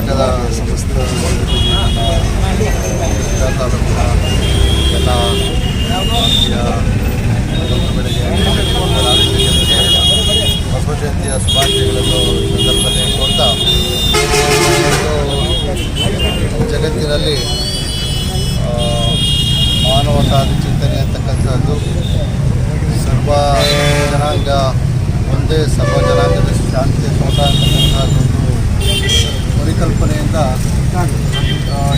ಕರ್ನಾಟಕದ ಸಮಸ್ತ ಎಲ್ಲ ಬಸವ ಜಯಂತಿಯ ಶುಭಾಶಯಗಳನ್ನು ಸಂದರ್ಭದಲ್ಲಿ ಕೊಡ್ತಾ ಜಗತ್ತಿನಲ್ಲಿ ಚಿಂತನೆ ಅಂತಕ್ಕಂಥದ್ದು ಸರ್ವ ಜನಾಂಗ ಒಂದೇ ಸರ್ವ ಜನಾಂಗದ ಶಾಂತಿಯ ತೋಟ ಅಂತಕ್ಕಂಥದ್ದೊಂದು ಪರಿಕಲ್ಪನೆಯಿಂದ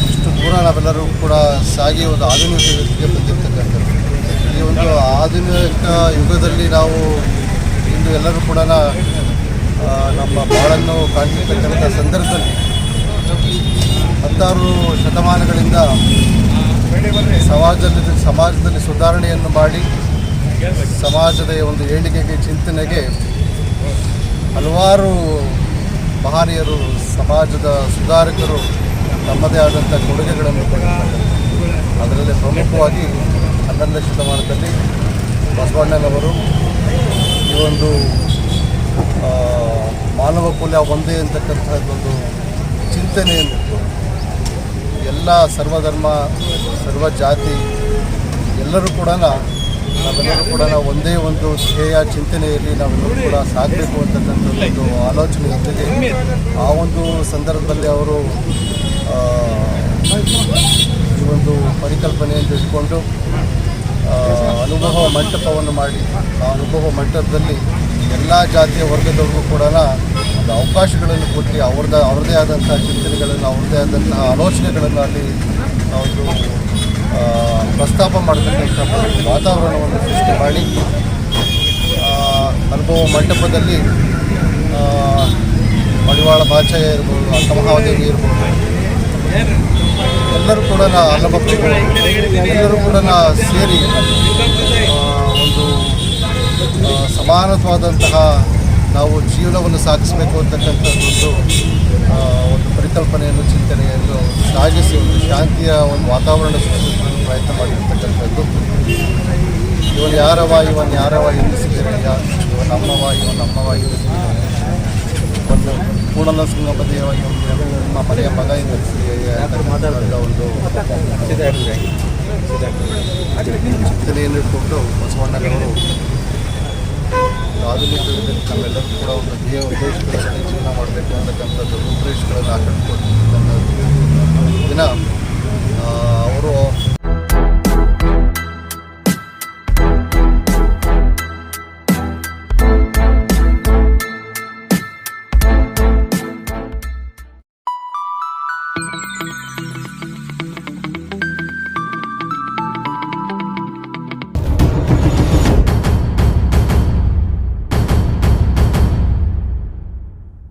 ಇಷ್ಟು ದೂರ ನಾವೆಲ್ಲರೂ ಕೂಡ ಸಾಗಿ ಒಂದು ಆಧುನಿಕ ಯುಗಕ್ಕೆ ಬಂದಿರತಕ್ಕಂಥದ್ದು. ಈ ಒಂದು ಆಧುನಿಕ ಯುಗದಲ್ಲಿ ನಾವು ಇಂದು ಎಲ್ಲರೂ ಕೂಡ ನಮ್ಮ ಬಾಳನ್ನು ಕಾಣ್ತಿರ್ತಕ್ಕಂಥ ಸಂದರ್ಭದಲ್ಲಿ ಹತ್ತಾರು ಶತಮಾನಗಳಿಂದ ಸಮಾಜದಲ್ಲಿ ಸಮಾಜದಲ್ಲಿ ಸುಧಾರಣೆಯನ್ನು ಮಾಡಿ, ಸಮಾಜದ ಒಂದು ಏಳಿಗೆಗೆ, ಚಿಂತನೆಗೆ ಹಲವಾರು ಮಹನೀಯರು, ಸಮಾಜದ ಸುಧಾರಕರು ತಮ್ಮದೇ ಆದಂಥ ಕೊಡುಗೆಗಳನ್ನು ಅದರಲ್ಲಿ ಪ್ರಮುಖವಾಗಿ ಹನ್ನೊಂದನೇ ಶತಮಾನದಲ್ಲಿ ಬಸವಣ್ಣನವರು ಈ ಒಂದು ಮಾನವ ಕುಲ ಒಂದೇ ಅಂತಕ್ಕಂಥದ್ದೊಂದು ಚಿಂತನೆಯನ್ನು ಎಲ್ಲ ಸರ್ವಧರ್ಮ ಸರ್ವ ಜಾತಿ ಎಲ್ಲರೂ ಕೂಡ ನಾವೆಲ್ಲರೂ ಕೂಡ ನಾವು ಒಂದೇ ಒಂದು ಧ್ಯೇಯ ಚಿಂತನೆಯಲ್ಲಿ ನಾವೆಲ್ಲರೂ ಕೂಡ ಸಾಗಬೇಕು ಅಂತಕ್ಕಂಥ ಒಂದು ಆಲೋಚನೆ ಜೊತೆಗೆ ಆ ಒಂದು ಸಂದರ್ಭದಲ್ಲಿ ಅವರು ಈ ಒಂದು ಪರಿಕಲ್ಪನೆಯನ್ನು ಇಟ್ಕೊಂಡು ಅನುಭವ ಮಂಟಪವನ್ನು ಮಾಡಿ, ಆ ಅನುಭವ ಮಂಟಪದಲ್ಲಿ ಎಲ್ಲ ಜಾತಿಯ ವರ್ಗದವ್ರಿಗೂ ಕೂಡ ಒಂದು ಅವಕಾಶಗಳನ್ನು ಕೊಟ್ಟು ಅವ್ರದ್ದು ಅವ್ರದ್ದೇ ಆದಂಥ ಚಿಂತನೆಗಳನ್ನು, ಅವ್ರದ್ದೇ ಆದಂತಹ ಆಲೋಚನೆಗಳನ್ನು ಅಲ್ಲಿ ಒಂದು ಪ್ರಸ್ತಾಪ ಮಾಡತಕ್ಕಂಥ ವಾತಾವರಣವನ್ನು ಸೃಷ್ಟಿ ಮಾಡಿ ಅನುಭವ ಮಂಟಪದಲ್ಲಿ ಮಡಿವಾಳ ಬಾಚಯ್ಯ ಇರ್ಬೋದು, ಅಕ್ಕಮಹಾದೇವಿ ಇರ್ಬೋದು, ಎಲ್ಲರೂ ಕೂಡ ಅಲ್ಲಭಕ್ತರು ಎಲ್ಲರೂ ಕೂಡ ಸೇರಿ ಒಂದು ಸಮಾನತವಾದಂತಹ ನಾವು ಜೀವನವನ್ನು ಸಾಗಿಸಬೇಕು ಅಂತಕ್ಕಂಥದ್ದೊಂದು ಒಂದು ಪರಿಕಲ್ಪನೆಯನ್ನು, ಚಿಂತನೆಯನ್ನು ಸಾಗಿಸಿ ಒಂದು ಶಾಂತಿಯ ಒಂದು ವಾತಾವರಣ ಸೃಷ್ಟಿಸಲು ಪ್ರಯತ್ನ ಮಾಡಿರ್ತಕ್ಕಂಥದ್ದು. ಇವನು ಯಾರವ ಇವನ್ ಯಾರವ ಎನಿಸಿದ್ದೇನೆಯ ಇವನ್ ನಮ್ಮವ ಇವನು ನಮ್ಮವ ಎನ್ನಿಸಿದೆಯ ಒಂದು ಕೂಡಲ ಸಂಗಮ ದೇವ ಇವನು ನಿಮ್ಮ ಮನೆಯ ಮಗ ಮಾತಾಡಿದ ಒಂದು ಚಿಂತನೆಯನ್ನು ಇಟ್ಕೊಂಡು ಬಸವಣ್ಣನವರು ಆಧುನಿಕ ಯುಗದಲ್ಲಿ ನಮ್ಮೆಲ್ಲರೂ ಕೂಡ ಒಂದು ಧ್ಯೇಯ ಉದ್ದೇಶಗಳನ್ನು ಜೀವನ ಮಾಡಬೇಕು ಅಂತಕ್ಕಂಥದ್ದು ರೂಪರೇಷೆಗಳನ್ನು ಹಾಕಿಕೊಟ್ಟಿರ್ತಕ್ಕಂಥದ್ದು ದಿನ